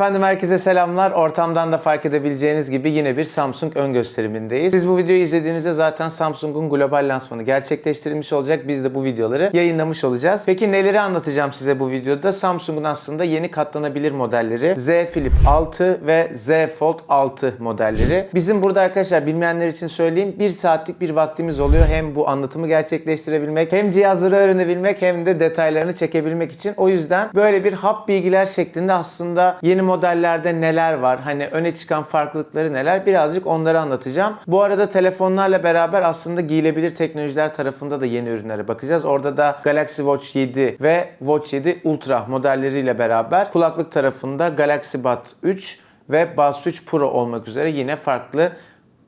Efendim herkese selamlar. Ortamdan da fark edebileceğiniz gibi yine bir Samsung ön gösterimindeyiz. Siz bu videoyu izlediğinizde zaten Samsung'un global lansmanı gerçekleştirilmiş olacak. Biz de bu videoları yayınlamış olacağız. Peki neleri anlatacağım size bu videoda? Samsung'un aslında yeni katlanabilir modelleri Z Flip 6 ve Z Fold 6 modelleri. Bizim burada arkadaşlar bilmeyenler için söyleyeyim bir saatlik bir vaktimiz oluyor. Hem bu anlatımı gerçekleştirebilmek hem cihazları öğrenebilmek hem de detaylarını çekebilmek için. O yüzden böyle bir hap bilgiler şeklinde aslında yeni modellerde neler var, hani öne çıkan farklılıkları neler birazcık onları anlatacağım. Bu arada telefonlarla beraber aslında giyilebilir teknolojiler tarafında da yeni ürünlere bakacağız. Orada da Galaxy Watch 7 ve Watch 7 Ultra modelleriyle beraber kulaklık tarafında Galaxy Buds 3 ve Buds 3 Pro olmak üzere yine farklı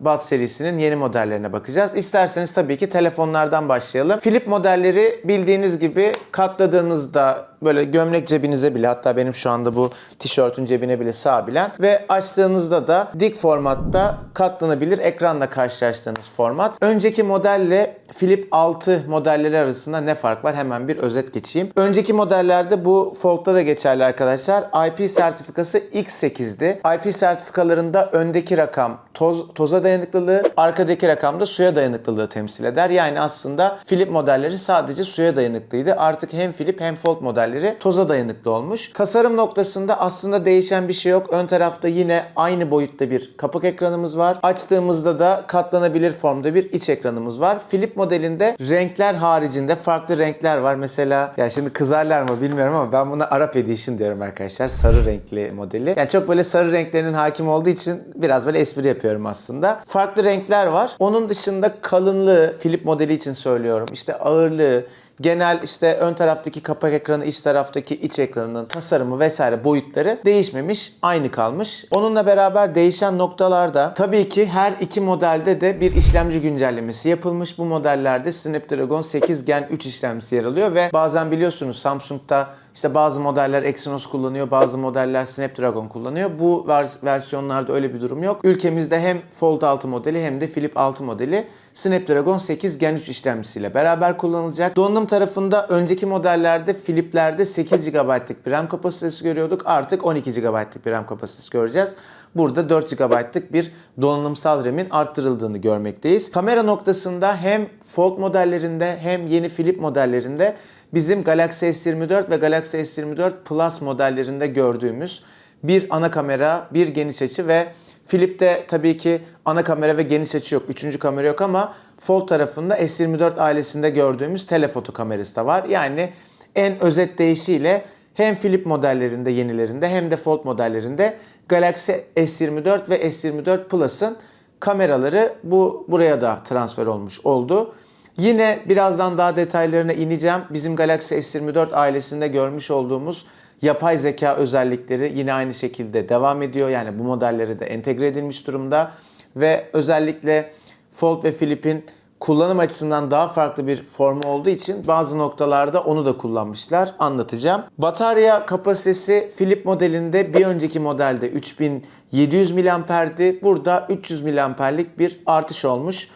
Buds serisinin yeni modellerine bakacağız. İsterseniz tabii ki telefonlardan başlayalım. Flip modelleri bildiğiniz gibi katladığınızda böyle gömlek cebinize bile hatta benim şu anda bu tişörtün cebine bile sığabilen ve açtığınızda da dik formatta katlanabilir ekranla karşılaştığınız format. Önceki modelle Flip 6 modelleri arasında ne fark var? Hemen bir özet geçeyim. Önceki modellerde bu Fold'da da geçerli arkadaşlar. IP sertifikası X8'di. IP sertifikalarında öndeki rakam toz, toza dayanıklılığı, arkadaki rakam da suya dayanıklılığı temsil eder. Yani aslında Flip modelleri sadece suya dayanıklıydı. Artık hem Flip hem Fold modelleri toza dayanıklı olmuş. Tasarım noktasında aslında değişen bir şey yok. Ön tarafta yine aynı boyutta bir kapak ekranımız var. Açtığımızda da katlanabilir formda bir iç ekranımız var. Flip modelinde renkler haricinde farklı renkler var. Mesela ya şimdi kızarlar mı bilmiyorum ama ben buna Arap Edition diyorum arkadaşlar. Sarı renkli modeli. Yani çok böyle sarı renklerinin hakim olduğu için biraz böyle espri yapıyorum aslında. Farklı renkler var. Onun dışında kalınlığı Flip modeli için söylüyorum. İşte ağırlığı, genel işte ön taraftaki kapak ekranı, iç taraftaki iç ekranının tasarımı vesaire boyutları değişmemiş, aynı kalmış. Onunla beraber değişen noktalarda tabii ki her iki modelde de bir işlemci güncellemesi yapılmış. Bu modellerde Snapdragon 8 Gen 3 işlemcisi yer alıyor ve bazen biliyorsunuz Samsung'da işte bazı modeller Exynos kullanıyor, bazı modeller Snapdragon kullanıyor. Bu vers- versiyonlarda öyle bir durum yok. Ülkemizde hem Fold 6 modeli hem de Flip 6 modeli Snapdragon 8 Gen 3 işlemcisiyle beraber kullanılacak. Donanım tarafında önceki modellerde Flip'lerde 8 GB'lık bir RAM kapasitesi görüyorduk. Artık 12 GB'lık bir RAM kapasitesi göreceğiz. Burada 4 GB'lık bir donanımsal RAM'in arttırıldığını görmekteyiz. Kamera noktasında hem Fold modellerinde hem yeni Flip modellerinde bizim Galaxy S24 ve Galaxy S24 Plus modellerinde gördüğümüz bir ana kamera, bir geniş açı ve Flip'te tabii ki ana kamera ve geniş açı yok. Üçüncü kamera yok ama Fold tarafında S24 ailesinde gördüğümüz telefoto kamerası da var. Yani en özet deyişiyle hem Flip modellerinde yenilerinde hem de Fold modellerinde Galaxy S24 ve S24 Plus'ın kameraları bu buraya da transfer olmuş oldu. Yine birazdan daha detaylarına ineceğim. Bizim Galaxy S24 ailesinde görmüş olduğumuz yapay zeka özellikleri yine aynı şekilde devam ediyor. Yani bu modellere de entegre edilmiş durumda. Ve özellikle Fold ve Flip'in kullanım açısından daha farklı bir formu olduğu için bazı noktalarda onu da kullanmışlar. Anlatacağım. Batarya kapasitesi Flip modelinde bir önceki modelde 3700 mAh'di. Burada 300 mAh'lik bir artış olmuş.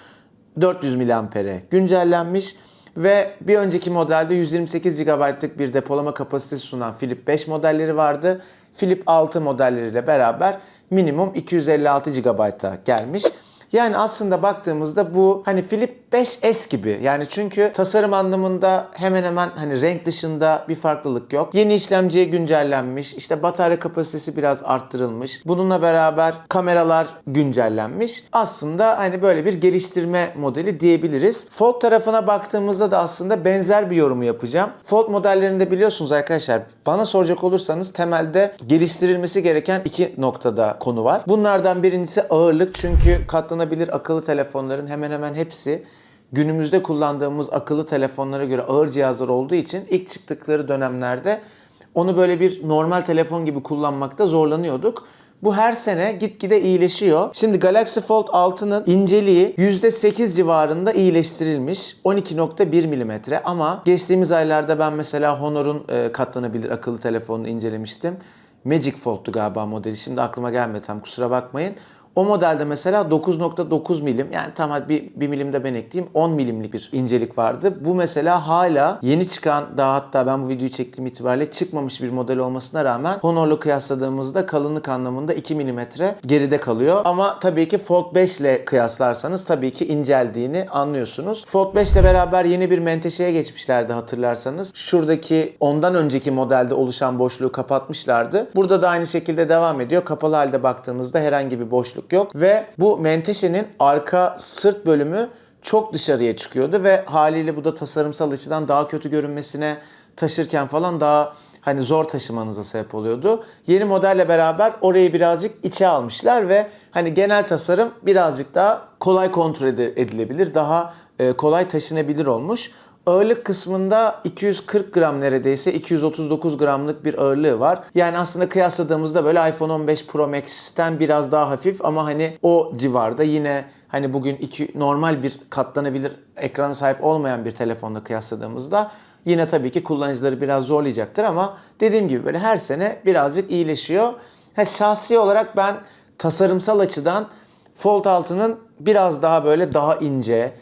400 mAh'e güncellenmiş ve bir önceki modelde 128 GB'lık bir depolama kapasitesi sunan Flip 5 modelleri vardı. Flip 6 modelleriyle beraber minimum 256 GB'a gelmiş. Yani aslında baktığımızda bu hani Flip 5S gibi. Yani çünkü tasarım anlamında hemen hemen hani renk dışında bir farklılık yok. Yeni işlemciye güncellenmiş. İşte batarya kapasitesi biraz arttırılmış. Bununla beraber kameralar güncellenmiş. Aslında hani böyle bir geliştirme modeli diyebiliriz. Fold tarafına baktığımızda da aslında benzer bir yorumu yapacağım. Fold modellerinde biliyorsunuz arkadaşlar bana soracak olursanız temelde geliştirilmesi gereken iki noktada konu var. Bunlardan birincisi ağırlık. Çünkü katlanabilir akıllı telefonların hemen hemen hepsi günümüzde kullandığımız akıllı telefonlara göre ağır cihazlar olduğu için ilk çıktıkları dönemlerde onu böyle bir normal telefon gibi kullanmakta zorlanıyorduk. Bu her sene gitgide iyileşiyor. Şimdi Galaxy Fold 6'nın inceliği %8 civarında iyileştirilmiş. 12.1 mm ama geçtiğimiz aylarda ben mesela Honor'un e, katlanabilir akıllı telefonunu incelemiştim. Magic Fold'tu galiba modeli. Şimdi aklıma gelmedi tam kusura bakmayın. O modelde mesela 9.9 milim yani tam bir, bir milim de ben ekleyeyim 10 milimlik bir incelik vardı. Bu mesela hala yeni çıkan daha hatta ben bu videoyu çektiğim itibariyle çıkmamış bir model olmasına rağmen Honor'la kıyasladığımızda kalınlık anlamında 2 milimetre geride kalıyor. Ama tabii ki Fold 5 ile kıyaslarsanız tabii ki inceldiğini anlıyorsunuz. Fold 5 ile beraber yeni bir menteşeye geçmişlerdi hatırlarsanız. Şuradaki ondan önceki modelde oluşan boşluğu kapatmışlardı. Burada da aynı şekilde devam ediyor. Kapalı halde baktığınızda herhangi bir boşluk yok ve bu menteşenin arka sırt bölümü çok dışarıya çıkıyordu ve haliyle bu da tasarımsal açıdan daha kötü görünmesine taşırken falan daha hani zor taşımanıza sebep oluyordu. Yeni modelle beraber orayı birazcık içe almışlar ve hani genel tasarım birazcık daha kolay kontrol edilebilir, daha e, kolay taşınabilir olmuş. Ağırlık kısmında 240 gram neredeyse 239 gramlık bir ağırlığı var. Yani aslında kıyasladığımızda böyle iPhone 15 Pro Max'ten biraz daha hafif ama hani o civarda yine hani bugün iki, normal bir katlanabilir ekrana sahip olmayan bir telefonla kıyasladığımızda yine tabii ki kullanıcıları biraz zorlayacaktır ama dediğim gibi böyle her sene birazcık iyileşiyor. Ha, şahsi olarak ben tasarımsal açıdan Fold 6'nın biraz daha böyle daha ince,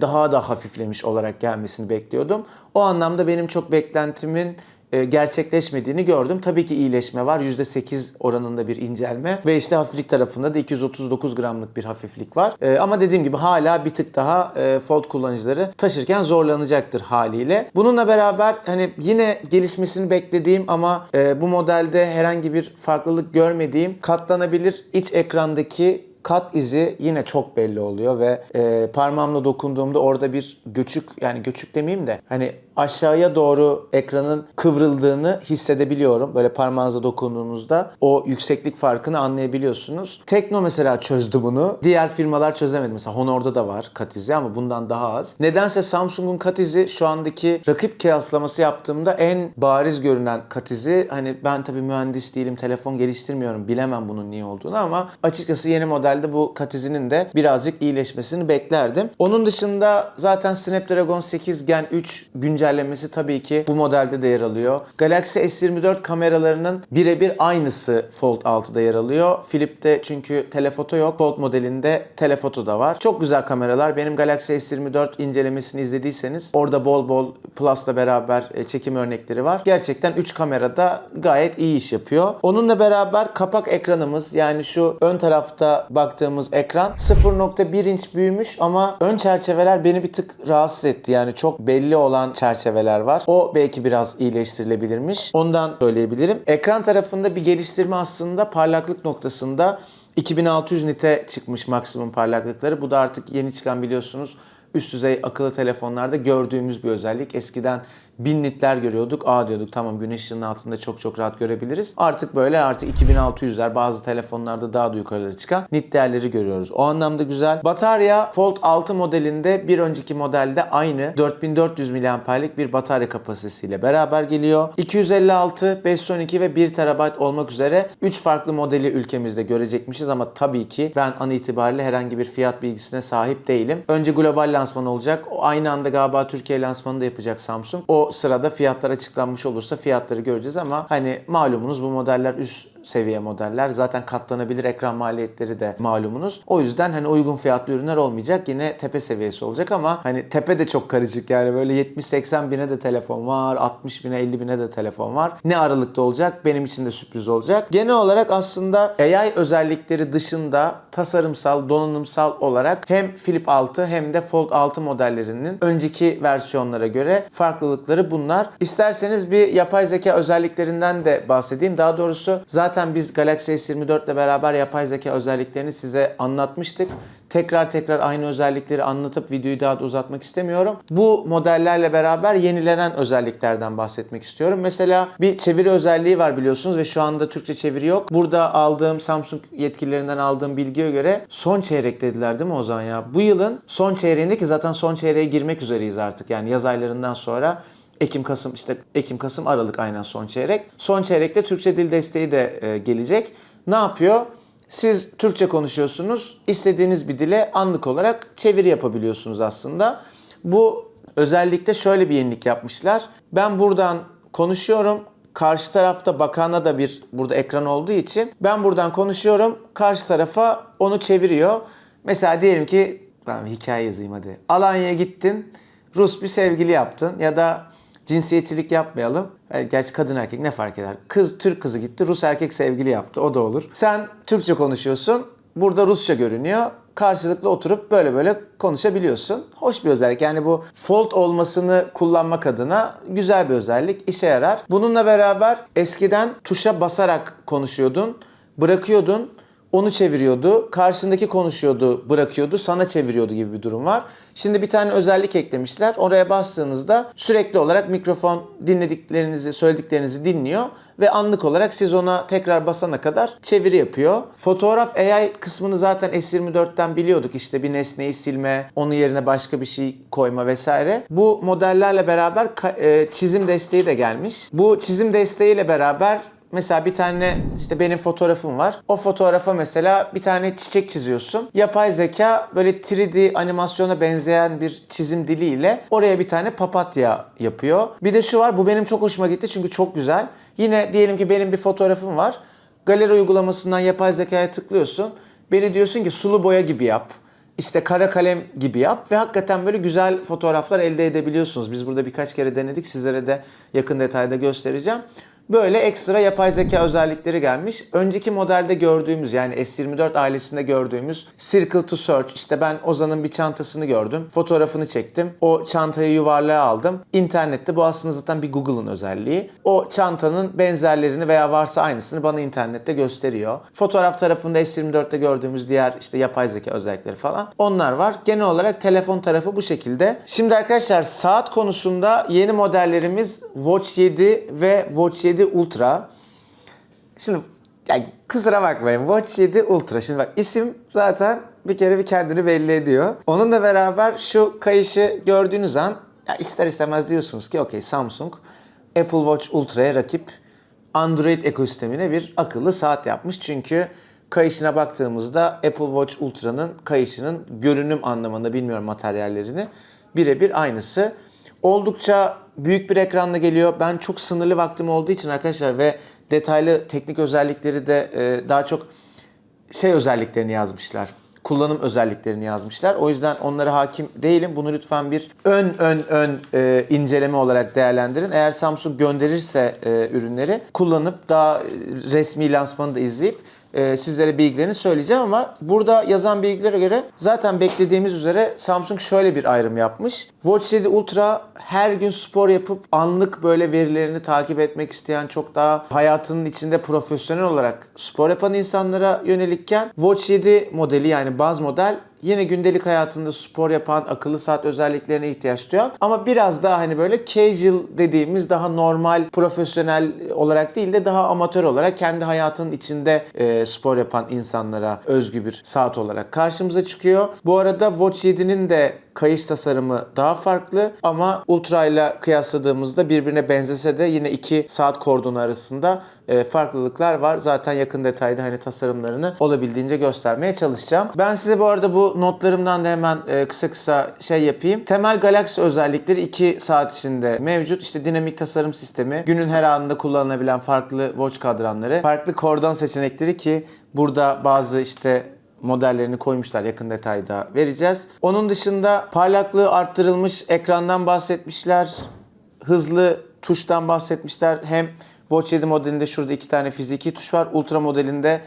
daha da hafiflemiş olarak gelmesini bekliyordum. O anlamda benim çok beklentimin e, gerçekleşmediğini gördüm. Tabii ki iyileşme var. %8 oranında bir incelme ve işte hafiflik tarafında da 239 gramlık bir hafiflik var. E, Ama dediğim gibi hala bir tık daha e, Fold kullanıcıları taşırken zorlanacaktır haliyle. Bununla beraber hani yine gelişmesini beklediğim ama e, bu modelde herhangi bir farklılık görmediğim katlanabilir iç ekrandaki kat izi yine çok belli oluyor ve e, parmağımla dokunduğumda orada bir göçük yani göçük demeyeyim de hani aşağıya doğru ekranın kıvrıldığını hissedebiliyorum. Böyle parmağınıza dokunduğunuzda o yükseklik farkını anlayabiliyorsunuz. Tekno mesela çözdü bunu. Diğer firmalar çözemedi. Mesela Honor'da da var kat izi ama bundan daha az. Nedense Samsung'un kat izi şu andaki rakip kıyaslaması yaptığımda en bariz görünen kat izi. Hani ben tabii mühendis değilim, telefon geliştirmiyorum. Bilemem bunun niye olduğunu ama açıkçası yeni modelde bu kat izinin de birazcık iyileşmesini beklerdim. Onun dışında zaten Snapdragon 8 Gen 3 güncellemesi tabii ki bu modelde de yer alıyor. Galaxy S24 kameralarının birebir aynısı Fold 6'da yer alıyor. Flip'te çünkü telefoto yok. Fold modelinde telefoto da var. Çok güzel kameralar. Benim Galaxy S24 incelemesini izlediyseniz orada bol bol Plus'la beraber e, çekim örnekleri var. Gerçekten 3 kamerada gayet iyi iş yapıyor. Onunla beraber kapak ekranımız yani şu ön tarafta baktığımız ekran 0.1 inç büyümüş ama ön çerçeveler beni bir tık rahatsız etti. Yani çok belli olan çerçeveler var. O belki biraz iyileştirilebilirmiş. Ondan söyleyebilirim. Ekran tarafında bir geliştirme aslında parlaklık noktasında 2600 nite çıkmış maksimum parlaklıkları. Bu da artık yeni çıkan biliyorsunuz üst düzey akıllı telefonlarda gördüğümüz bir özellik. Eskiden 1000 nitler görüyorduk. Aa diyorduk tamam güneş ışığının altında çok çok rahat görebiliriz. Artık böyle artık 2600'ler bazı telefonlarda daha da yukarılara çıkan nit değerleri görüyoruz. O anlamda güzel. Batarya Fold 6 modelinde bir önceki modelde aynı 4400 mAh'lik bir batarya kapasitesiyle beraber geliyor. 256, 512 ve 1 TB olmak üzere 3 farklı modeli ülkemizde görecekmişiz ama tabii ki ben an itibariyle herhangi bir fiyat bilgisine sahip değilim. Önce global lansman olacak. O aynı anda galiba Türkiye lansmanı da yapacak Samsung. O sırada fiyatlar açıklanmış olursa fiyatları göreceğiz ama hani malumunuz bu modeller üst seviye modeller. Zaten katlanabilir ekran maliyetleri de malumunuz. O yüzden hani uygun fiyatlı ürünler olmayacak. Yine tepe seviyesi olacak ama hani tepe de çok karışık yani böyle 70-80 bine de telefon var. 60 bine 50 bine de telefon var. Ne aralıkta olacak? Benim için de sürpriz olacak. Genel olarak aslında AI özellikleri dışında tasarımsal, donanımsal olarak hem Flip 6 hem de Fold 6 modellerinin önceki versiyonlara göre farklılıkları bunlar. İsterseniz bir yapay zeka özelliklerinden de bahsedeyim. Daha doğrusu zaten biz Galaxy S24 ile beraber yapay zeka özelliklerini size anlatmıştık. Tekrar tekrar aynı özellikleri anlatıp videoyu daha da uzatmak istemiyorum. Bu modellerle beraber yenilenen özelliklerden bahsetmek istiyorum. Mesela bir çeviri özelliği var biliyorsunuz ve şu anda Türkçe çeviri yok. Burada aldığım Samsung yetkililerinden aldığım bilgiye göre son çeyrek dediler değil mi Ozan ya? Bu yılın son çeyreğinde ki zaten son çeyreğe girmek üzereyiz artık. Yani yaz aylarından sonra Ekim, Kasım işte Ekim, Kasım, Aralık aynen son çeyrek. Son çeyrekte Türkçe dil desteği de e, gelecek. Ne yapıyor? Siz Türkçe konuşuyorsunuz. istediğiniz bir dile anlık olarak çeviri yapabiliyorsunuz aslında. Bu özellikle şöyle bir yenilik yapmışlar. Ben buradan konuşuyorum. karşı tarafta bakana da bir burada ekran olduğu için ben buradan konuşuyorum. Karşı tarafa onu çeviriyor. Mesela diyelim ki ben hikaye yazayım hadi. Alanya'ya gittin. Rus bir sevgili yaptın ya da cinsiyetçilik yapmayalım. E, Gerçi kadın erkek ne fark eder? Kız Türk kızı gitti, Rus erkek sevgili yaptı. O da olur. Sen Türkçe konuşuyorsun. Burada Rusça görünüyor. Karşılıklı oturup böyle böyle konuşabiliyorsun. Hoş bir özellik. Yani bu fold olmasını kullanmak adına güzel bir özellik. işe yarar. Bununla beraber eskiden tuşa basarak konuşuyordun. Bırakıyordun. Onu çeviriyordu. Karşındaki konuşuyordu, bırakıyordu, sana çeviriyordu gibi bir durum var. Şimdi bir tane özellik eklemişler. Oraya bastığınızda sürekli olarak mikrofon dinlediklerinizi, söylediklerinizi dinliyor ve anlık olarak siz ona tekrar basana kadar çeviri yapıyor. Fotoğraf AI kısmını zaten S24'ten biliyorduk. İşte bir nesneyi silme, onun yerine başka bir şey koyma vesaire. Bu modellerle beraber e, çizim desteği de gelmiş. Bu çizim desteğiyle beraber Mesela bir tane işte benim fotoğrafım var. O fotoğrafa mesela bir tane çiçek çiziyorsun. Yapay zeka böyle 3D animasyona benzeyen bir çizim diliyle oraya bir tane papatya yapıyor. Bir de şu var bu benim çok hoşuma gitti çünkü çok güzel. Yine diyelim ki benim bir fotoğrafım var. Galeri uygulamasından yapay zekaya tıklıyorsun. Beni diyorsun ki sulu boya gibi yap. İşte kara kalem gibi yap ve hakikaten böyle güzel fotoğraflar elde edebiliyorsunuz. Biz burada birkaç kere denedik. Sizlere de yakın detayda göstereceğim. Böyle ekstra yapay zeka özellikleri gelmiş. Önceki modelde gördüğümüz yani S24 ailesinde gördüğümüz Circle to Search. İşte ben Ozan'ın bir çantasını gördüm. Fotoğrafını çektim. O çantayı yuvarlığa aldım. İnternette bu aslında zaten bir Google'ın özelliği. O çantanın benzerlerini veya varsa aynısını bana internette gösteriyor. Fotoğraf tarafında S24'te gördüğümüz diğer işte yapay zeka özellikleri falan. Onlar var. Genel olarak telefon tarafı bu şekilde. Şimdi arkadaşlar saat konusunda yeni modellerimiz Watch 7 ve Watch 7 Ultra. Şimdi yani kusura bakmayın Watch 7 Ultra. Şimdi bak isim zaten bir kere bir kendini belli ediyor. Onunla beraber şu kayışı gördüğünüz an ya ister istemez diyorsunuz ki okey Samsung Apple Watch Ultra'ya rakip Android ekosistemine bir akıllı saat yapmış. Çünkü kayışına baktığımızda Apple Watch Ultra'nın kayışının görünüm anlamında bilmiyorum materyallerini birebir aynısı. Oldukça büyük bir ekranda geliyor. Ben çok sınırlı vaktim olduğu için arkadaşlar ve detaylı teknik özellikleri de e, daha çok şey özelliklerini yazmışlar. Kullanım özelliklerini yazmışlar. O yüzden onlara hakim değilim. Bunu lütfen bir ön ön ön e, inceleme olarak değerlendirin. Eğer Samsung gönderirse e, ürünleri kullanıp daha e, resmi lansmanı da izleyip e, sizlere bilgilerini söyleyeceğim ama burada yazan bilgilere göre zaten beklediğimiz üzere Samsung şöyle bir ayrım yapmış. Watch 7 Ultra her gün spor yapıp anlık böyle verilerini takip etmek isteyen çok daha hayatının içinde profesyonel olarak spor yapan insanlara yönelikken Watch 7 modeli yani baz model yine gündelik hayatında spor yapan akıllı saat özelliklerine ihtiyaç duyan ama biraz daha hani böyle casual dediğimiz daha normal profesyonel olarak değil de daha amatör olarak kendi hayatının içinde e, spor yapan insanlara özgü bir saat olarak karşımıza çıkıyor. Bu arada Watch 7'nin de kayış tasarımı daha farklı ama Ultra ile kıyasladığımızda birbirine benzese de yine iki saat kordonu arasında e, farklılıklar var. Zaten yakın detayda hani tasarımlarını olabildiğince göstermeye çalışacağım. Ben size bu arada bu notlarımdan da hemen e, kısa kısa şey yapayım. Temel Galaxy özellikleri 2 saat içinde mevcut. İşte dinamik tasarım sistemi, günün her anında kullanılabilen farklı watch kadranları, farklı kordon seçenekleri ki burada bazı işte modellerini koymuşlar yakın detayda vereceğiz. Onun dışında parlaklığı arttırılmış ekrandan bahsetmişler. Hızlı tuştan bahsetmişler. Hem Watch 7 modelinde şurada iki tane fiziki tuş var. Ultra modelinde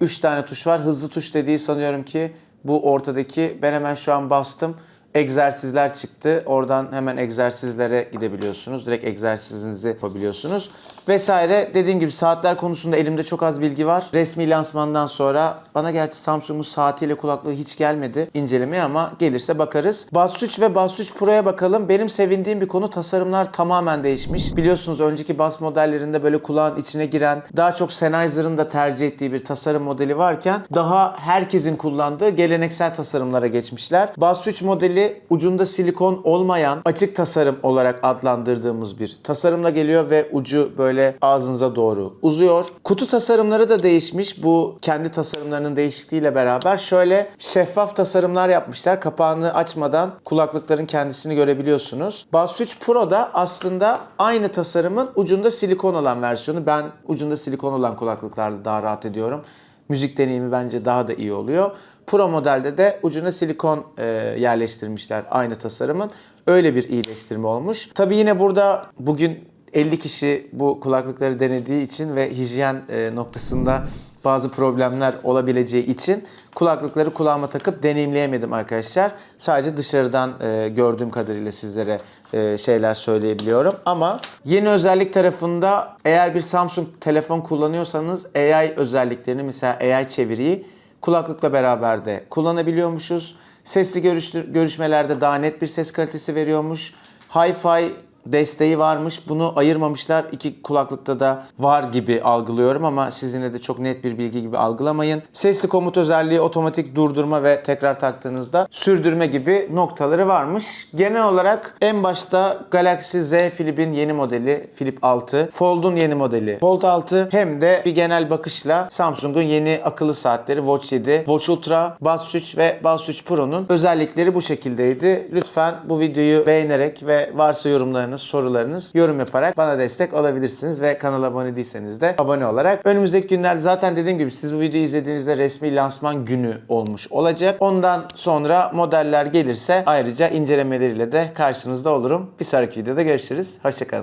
3 tane tuş var. Hızlı tuş dediği sanıyorum ki bu ortadaki. Ben hemen şu an bastım. Egzersizler çıktı. Oradan hemen egzersizlere gidebiliyorsunuz. Direkt egzersizinizi yapabiliyorsunuz. Vesaire. Dediğim gibi saatler konusunda elimde çok az bilgi var. Resmi lansmandan sonra bana gerçi Samsung'un saatiyle kulaklığı hiç gelmedi incelemeye ama gelirse bakarız. Buds 3 ve Buds 3 Pro'ya bakalım. Benim sevindiğim bir konu tasarımlar tamamen değişmiş. Biliyorsunuz önceki Buds modellerinde böyle kulağın içine giren daha çok Sennheiser'ın da tercih ettiği bir tasarım modeli varken daha herkesin kullandığı geleneksel tasarımlara geçmişler. Buds 3 modeli modeli ucunda silikon olmayan açık tasarım olarak adlandırdığımız bir tasarımla geliyor ve ucu böyle ağzınıza doğru uzuyor. Kutu tasarımları da değişmiş. Bu kendi tasarımlarının değişikliğiyle beraber şöyle şeffaf tasarımlar yapmışlar. Kapağını açmadan kulaklıkların kendisini görebiliyorsunuz. Buds 3 Pro da aslında aynı tasarımın ucunda silikon olan versiyonu. Ben ucunda silikon olan kulaklıklarla daha rahat ediyorum. Müzik deneyimi bence daha da iyi oluyor. Pro modelde de ucuna silikon e, yerleştirmişler aynı tasarımın. Öyle bir iyileştirme olmuş. Tabii yine burada bugün 50 kişi bu kulaklıkları denediği için ve hijyen e, noktasında bazı problemler olabileceği için kulaklıkları kulağıma takıp deneyimleyemedim arkadaşlar. Sadece dışarıdan e, gördüğüm kadarıyla sizlere e, şeyler söyleyebiliyorum. Ama yeni özellik tarafında eğer bir Samsung telefon kullanıyorsanız AI özelliklerini mesela AI çeviriyi kulaklıkla beraber de kullanabiliyormuşuz. Sesli görüş, görüşmelerde daha net bir ses kalitesi veriyormuş. Hi-Fi desteği varmış. Bunu ayırmamışlar. İki kulaklıkta da var gibi algılıyorum ama siz yine de çok net bir bilgi gibi algılamayın. Sesli komut özelliği, otomatik durdurma ve tekrar taktığınızda sürdürme gibi noktaları varmış. Genel olarak en başta Galaxy Z Flip'in yeni modeli Flip 6, Fold'un yeni modeli Fold 6 hem de bir genel bakışla Samsung'un yeni akıllı saatleri Watch 7, Watch Ultra, Buds 3 ve Buds 3 Pro'nun özellikleri bu şekildeydi. Lütfen bu videoyu beğenerek ve varsa yorumlarınız, sorularınız yorum yaparak bana destek olabilirsiniz ve kanala abone değilseniz de abone olarak. Önümüzdeki günler zaten dediğim gibi siz bu videoyu izlediğinizde resmi lansman günü olmuş olacak. Ondan sonra modeller gelirse ayrıca incelemeleriyle de karşınızda olurum. Bir sonraki videoda görüşürüz. Hoşçakalın.